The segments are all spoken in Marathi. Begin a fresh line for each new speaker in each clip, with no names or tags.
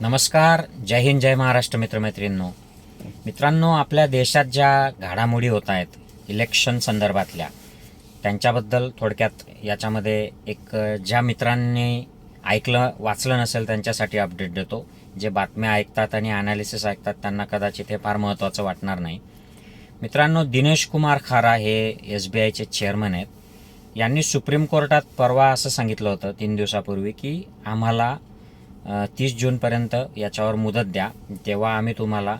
नमस्कार जय हिंद जय महाराष्ट्र मित्रमैत्रिणींनो मित्रांनो आपल्या देशात ज्या घडामोडी होत आहेत इलेक्शन संदर्भातल्या त्यांच्याबद्दल थोडक्यात याच्यामध्ये एक ज्या मित्रांनी ऐकलं वाचलं नसेल त्यांच्यासाठी अपडेट देतो. जे बातम्या ऐकतात आणि ॲनालिसिस ऐकतात त्यांना कदाचित हे फार महत्त्वाचं वाटणार नाही. मित्रांनो दिनेश कुमार खारा हे एस बी आयचे चेअरमन आहेत. यांनी सुप्रीम कोर्टात परवा असं सांगितलं होतं तीन दिवसापूर्वी की आम्हाला तीस जूनपर्यंत याच्यावर मुदत द्या. तेव्हा आम्ही तुम्हाला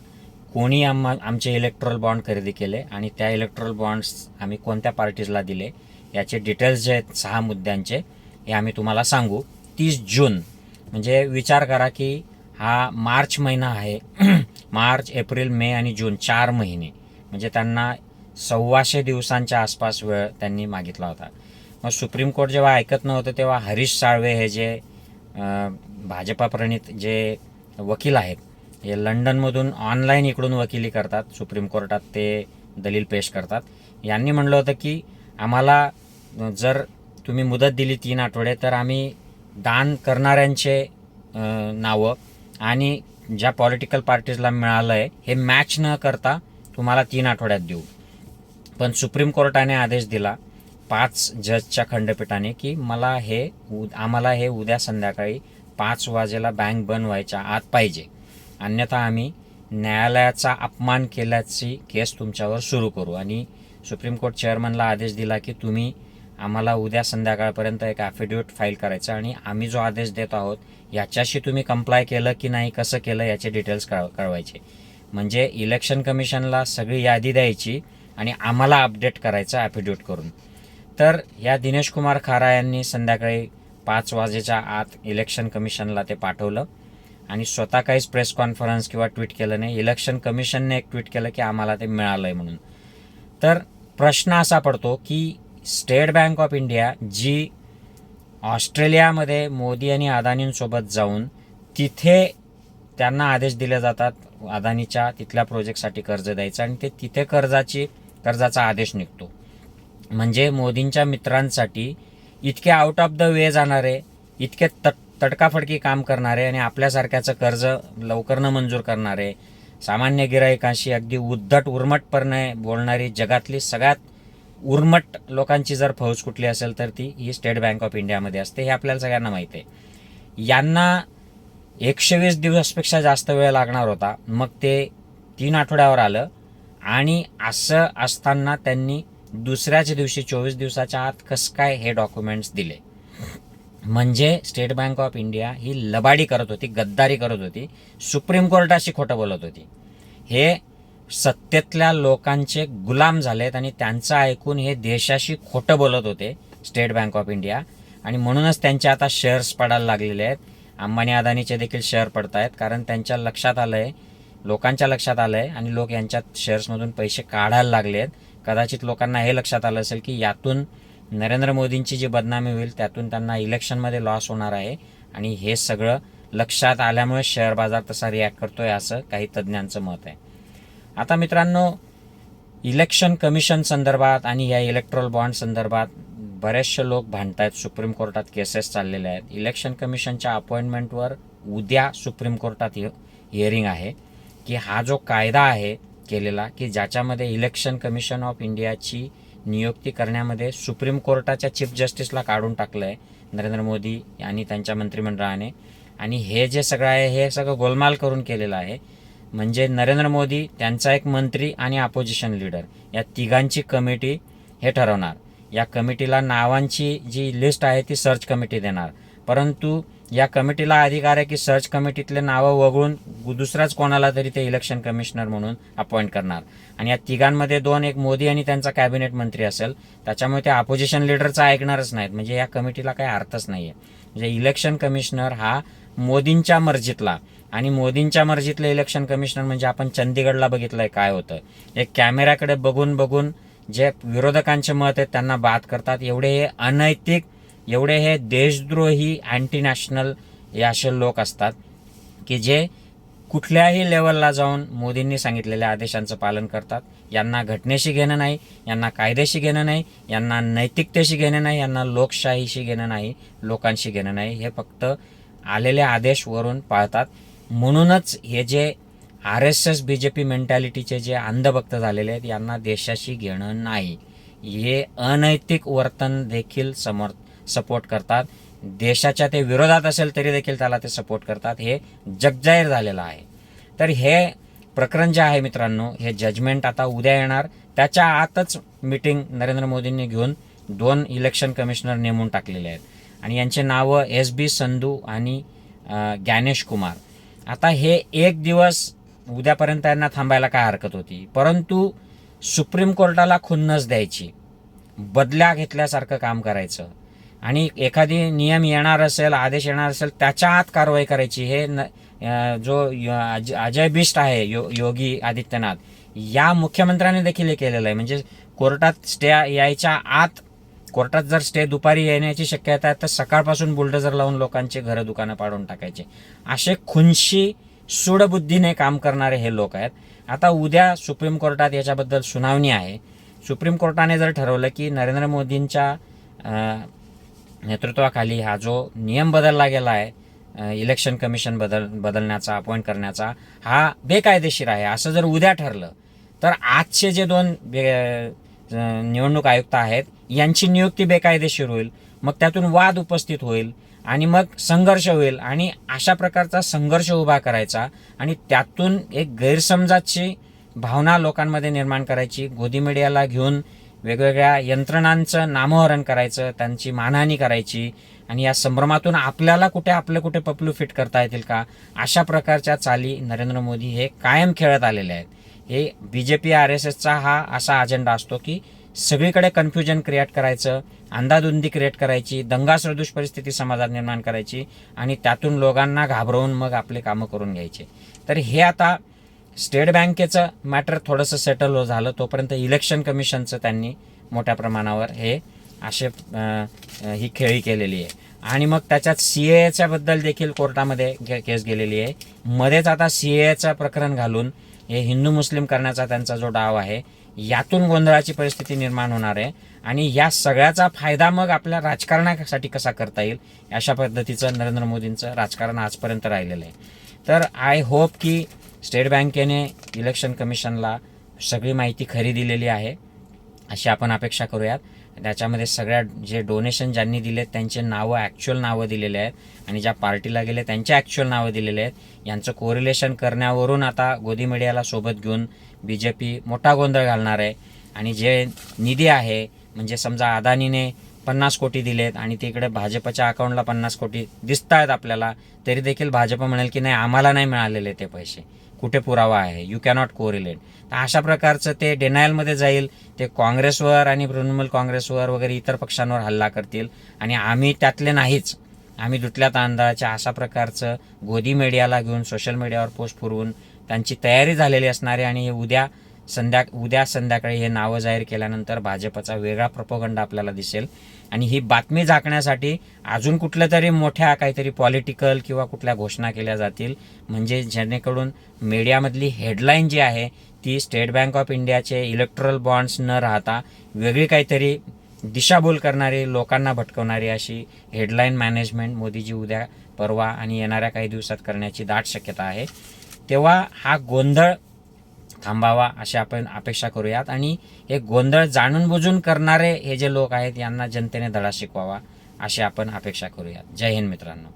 कोणी आम्हा आमचे इलेक्ट्रल बॉन्ड खरेदी केले आणि त्या इलेक्ट्रल बॉन्ड्स आम्ही कोणत्या पार्टीजला दिले याचे डिटेल्स जे आहेत सहा मुद्द्यांचे हे आम्ही तुम्हाला सांगू. तीस जून म्हणजे विचार करा की हा मार्च महिना आहे. मार्च एप्रिल मे आणि जून चार महिने. म्हणजे त्यांना सव्वाशे दिवसांच्या आसपास वेळ त्यांनी मागितला होता. मग सुप्रीम कोर्ट जेव्हा ऐकत नव्हतं तेव्हा हरीश साळवे हे जे अ, भाजपा प्रणित जे वकील आहेत हे लंडनमधून ऑनलाईन इकडून वकिली करतात सुप्रीम कोर्टात ते दलील पेश करतात. यांनी म्हणलं होतं की आम्हाला जर तुम्ही मुदत दिली तीन आठवडे तर आम्ही दान करणाऱ्यांचे नावं आणि ज्या पॉलिटिकल पार्टीजला मिळालं आहे हे मॅच न करता तुम्हाला तीन आठवड्यात देऊ. पण सुप्रीम कोर्टाने आदेश दिला पाच जजच्या खंडपीठाने की मला हे आम्हाला हे उद्या संध्याकाळी पाच वाजेला बँक बंद व्हायच्या आत पाहिजे. अन्यथा आम्ही न्यायालयाचा अपमान केल्याची केस तुमच्यावर सुरू करू. आणि सुप्रीम कोर्ट चेअरमनला आदेश दिला की तुम्ही आम्हाला उद्या संध्याकाळपर्यंत एक ॲफिडेविट फाईल करायचं आणि आम्ही जो आदेश देत आहोत याच्याशी तुम्ही कंप्लाय केलं की नाही कसं केलं याचे डिटेल्स कळ कळवायचे. म्हणजे इलेक्शन कमिशनला सगळी यादी द्यायची आणि आम्हाला अपडेट करायचं ॲफिडेविट करून. तर या दिनेश कुमार खारा यांनी संध्याकाळी पाच वाजेच्या आत इलेक्शन कमिशनला ते पाठवलं. आणि स्वतः काहीच प्रेस कॉन्फरन्स किंवा ट्विट केलं नाही. इलेक्शन कमिशनने एक ट्विट केलं की आम्हाला ते मिळालं आहे म्हणून. तर प्रश्न असा पडतो की State Bank of India ji ऑस्ट्रेलियामध्ये मोदी आणि अदानींसोबत जाऊन तिथे त्यांना आदेश दिले जातात. अदानीच्या तिथल्या प्रोजेक्टसाठी कर्ज द्यायचं आणि ते तिथे कर्जाची कर्जाचा आदेश निघतो. म्हणजे मोदींच्या मित्रांसाठी इतके आउट ऑफ द वे जाणारे इतके तट तडकाफडकी काम करणारे आणि आपल्यासारख्याचं कर्ज लवकर न मंजूर करणारे सामान्य गिरायकांशी अगदी उद्धट उर्मटपणे बोलणारी जगातली सगळ्यात उर्मट लोकांची जर फौज कुठली असेल तर ती ही स्टेट बँक ऑफ इंडियामध्ये असते हे आपल्याला सगळ्यांना माहिती आहे. यांना एकशे वीस दिवसपेक्षा जास्त वेळ लागणार होता मग ते तीन आठवड्यावर आलं आणि असं असताना त्यांनी दुसऱ्याच दिवशी चोवीस दिवसाच्या आत कसं काय हे डॉक्युमेंट्स दिले? म्हणजे स्टेट बँक ऑफ इंडिया ही लबाडी करत होती गद्दारी करत होती सुप्रीम कोर्टाशी खोटं बोलत होती. हे सत्तेतल्या लोकांचे गुलाम झालेत आणि त्यांचं ऐकून हे देशाशी खोटं बोलत होते स्टेट बँक ऑफ इंडिया आणि म्हणूनच त्यांचे आता शेअर्स पडायला लागलेले आहेत. अंबानी अदानीचे देखील शेअर पडत आहेत कारण त्यांच्या लक्षात आलं आहे लोकांच्या लक्षात आलं आहे आणि लोक यांच्यात शेअर्समधून पैसे काढायला लागले आहेत कदाचित लोकांना हे लक्षात आलं असेल की यातून नरेंद्र मोदींची जी बदनामी होईल त्यातून त्यांना इलेक्शनमध्ये लॉस होणार आहे. आणि हे सगळं लक्षात आल्यामुळे शेअर बाजार तसा रिॲक्ट करतोय असं काही तज्ज्ञांचं मत आहे. आता मित्रांनो इलेक्शन कमिशन संदर्भात आणि या इलेक्ट्रॉल बॉन्ड संदर्भात बरेचसे लोक भांडत आहेत सुप्रीम कोर्टात केसेस चाललेल्या आहेत. इलेक्शन कमिशनच्या अपॉइंटमेंटवर उद्या सुप्रीम कोर्टात हिअरिंग आहे की हा जो कायदा आहे केलेला की ज्याच्यामध्ये इलेक्शन कमिशन ऑफ इंडियाची नियुक्ती करण्यामध्ये सुप्रीम कोर्टाच्या चीफ जस्टिसला काढून टाकलं आहे नरेंद्र मोदी आणि त्यांच्या मंत्रिमंडळाने. आणि हे जे सगळं आहे हे सगळं गोलमाल करून केलेलं आहे. म्हणजे नरेंद्र मोदी त्यांचा एक मंत्री आणि अपोजिशन लीडर या तिघांची कमिटी हे ठरवणार. या कमिटीला नावांची जी लिस्ट आहे ती सर्च कमिटी देणार. परंतु या कमिटीला अधिकार आहे की सर्च कमिटीतले नावं वगळून दुसराच कोणाला तरी ते इलेक्शन कमिशनर म्हणून अपॉइंट करणार. आणि या तिघांमध्ये दोन एक मोदी आणि त्यांचा कॅबिनेट मंत्री असेल. त्याच्यामुळे ते अपोजिशन लिडरचं ऐकणारच नाहीत. म्हणजे या कमिटीला काही अर्थच नाही आहे म्हणजे इलेक्शन कमिशनर हा मोदींच्या मर्जीतला. आणि मोदींच्या मर्जीतलं इलेक्शन कमिशनर म्हणजे आपण चंदीगडला बघितलंय काय होतं. एक कॅमेऱ्याकडे बघून बघून जे विरोधकांचे मत आहेत त्यांना बाद करतात. एवढे हे अनैतिक एवढे हे देशद्रोही अँटी नॅशनल हे असे लोक असतात की जे कुठल्याही लेवलला जाऊन मोदींनी सांगितलेल्या आदेशांचं पालन करतात. यांना घटनेशी घेणं नाही यांना कायदेशी घेणं नाही यांना नैतिकतेशी घेणं नाही यांना लोकशाहीशी घेणं नाही लोकांशी घेणं नाही. हे फक्त आलेले आदेशवरून पाळतात. म्हणूनच हे जे R S S B J P मेंटॅलिटीचे जे अंधभक्त झालेले आहेत यांना देशाशी घेणं नाही. हे अनैतिक वर्तन देखील समर्थ सपोर्ट करतात. देशाच्या ते विरोधात असेल तरी देखील त्याला ते सपोर्ट करतात. हे जगजाहीर झालेलं आहे. तर हे प्रकरण जे आहे मित्रांनो हे जजमेंट आता उद्या येणार. त्याच्या आतच मीटिंग नरेंद्र मोदींनी घेऊन दोन इलेक्शन कमिशनर नेमून टाकलेले आहेत. आणि यांचे नावं एस बी संधू आणि ज्ञानेश कुमार. आता हे एक दिवस उद्यापर्यंत यांना थांबायला काय हरकत होती? परंतु सुप्रीम कोर्टाला खुन्नस द्यायची. बदल्या घेतल्यासारखं काम करायचं. आणि एखादी नियम येणार असेल आदेश येणार असेल त्याच्या आत कारवाई करायची. हे न जो य- अजय बिष्ट आहे यो योगी आदित्यनाथ या मुख्यमंत्र्यांनी देखील हे केलेलं आहे. म्हणजे कोर्टात स्टे यायच्या आत कोर्टात जर स्टे दुपारी येण्याची शक्यता आहे तर सकाळपासून बुलडोजर लावून लोकांची घरं दुकानं पाडून टाकायचे. असे खुनशी सूडबुद्धीने काम करणारे हे लोक आहेत. आता उद्या सुप्रीम कोर्टात याच्याबद्दल सुनावणी आहे. सुप्रीम कोर्टाने जर ठरवलं की नरेंद्र मोदींच्या नेतृत्वाखाली हा जो नियम बदलला गेला आहे इलेक्शन कमिशन बदल बदलण्याचा अपॉइंट करण्याचा हा बेकायदेशीर आहे. असं जर उद्या ठरलं तर आजचे जे दोन बे निवडणूक आयुक्त आहेत यांची नियुक्ती बेकायदेशीर होईल मग त्यातून वाद उपस्थित होईल आणि मग संघर्ष होईल आणि अशा प्रकारचा संघर्ष उभा करायचा आणि त्यातून एक गैरसमजाची भावना लोकांमध्ये निर्माण करायची गोदी मीडियाला घेऊन वेगवेगळ्या यंत्रणांचं नामोहरण करायचं त्यांची मानहानी करायची आणि या संभ्रमातून आपल्याला कुठे आपलं कुठे पपलू फिट करता येतील का? अशा प्रकारच्या चाली नरेंद्र मोदी हे कायम खेळत आलेले आहेत. हे B J P R S एसचा हा असा अजेंडा असतो की सगळीकडे कन्फ्युजन क्रिएट करायचं अंधाधुंदी क्रिएट करायची दंगासदृश परिस्थिती समाजात निर्माण करायची आणि त्यातून लोकांना घाबरवून मग आपले कामं करून घ्यायचे. तर हे आता स्टेट बँकेचं मॅटर थोडंसं सेटल झालं तोपर्यंत इलेक्शन कमिशनचं त्यांनी मोठ्या प्रमाणावर हे असे ही खेळी केलेली आहे. आणि मग त्याच्यात सी एच्या बद्दल देखील कोर्टामध्ये के- केस गेलेली आहे. मध्येच आता सी एचं प्रकरण घालून हे हिंदू मुस्लिम करण्याचा त्यांचा जो डाव आहे यातून गोंधळाची परिस्थिती निर्माण होणार आहे. आणि या सगळ्याचा फायदा मग आपल्या राजकारणासाठी कसा करता येईल अशा पद्धतीचं नरेंद्र मोदींचं राजकारण आजपर्यंत राहिलेलं आहे. तर आय होप की स्टेट बँकेने इलेक्शन कमिशनला सगळी माहिती खरी दिलेली आहे अशी आपण अपेक्षा करूयात. त्याच्यामध्ये सगळ्या जे डोनेशन ज्यांनी दिले त्यांचे नावं ॲक्च्युअल नावं दिलेले आहेत. आणि ज्या पार्टीला गेले त्यांचे ॲक्च्युअल नावं दिलेले आहेत. यांचं कोरिलेशन करण्यावरून आता गोदी मीडियाला सोबत घेऊन बी जे पी मोठा गोंधळ घालणार आहे. आणि जे निधी आहे म्हणजे समजा अदानीने पन्नास कोटी दिलेत आणि तिकडे भाजपच्या अकाउंटला पन्नास कोटी दिसत आहेत आपल्याला तरी देखील भाजप म्हणेल की नाही आम्हाला नाही मिळालेले ते पैसे. कुठे पुरावा आहे? यू कॅनॉट कोरिलेट तर अशा प्रकारचं ते डेनायलमध्ये जाईल. ते काँग्रेसवर आणि तृणमूल काँग्रेसवर वगैरे इतर पक्षांवर हल्ला करतील. आणि आम्ही त्यातले नाहीच. आम्ही दुटल्या तांदळाच्या अशा प्रकारचं गोदी मीडियाला घेऊन सोशल मीडियावर पोस्ट पुरवून त्यांची तयारी झालेली असणारी आणि हे उद्या संध्या उद्या संध्याकाळी हे नावं जाहीर केल्यानंतर भाजपचा वेगळा प्रपोगंड आपल्याला दिसेल. आणि ही बातमी झाकण्यासाठी अजून कुठल्या तरी मोठ्या काहीतरी पॉलिटिकल किंवा कुठल्या घोषणा केल्या जातील म्हणजे जेणेकरून मीडियामधली हेडलाईन जी आहे ती स्टेट बँक ऑफ इंडियाचे इलेक्ट्रल बॉन्ड्स न राहता वेगळी काहीतरी दिशाभूल करणारी लोकांना भटकवणारी अशी हेडलाईन मॅनेजमेंट मोदीजी उद्या परवा आणि येणाऱ्या काही दिवसात करण्याची दाट शक्यता आहे. तेव्हा हा गोंधळ थांबावा अशी आपण अपेक्षा करूयात. आणि हे गोंधळ जाणून बुजून करणारे हे जे लोक आहेत यांना जनतेने धडा शिकवावा अशी आपण अपेक्षा करूयात. जय हिंद मित्रांनो.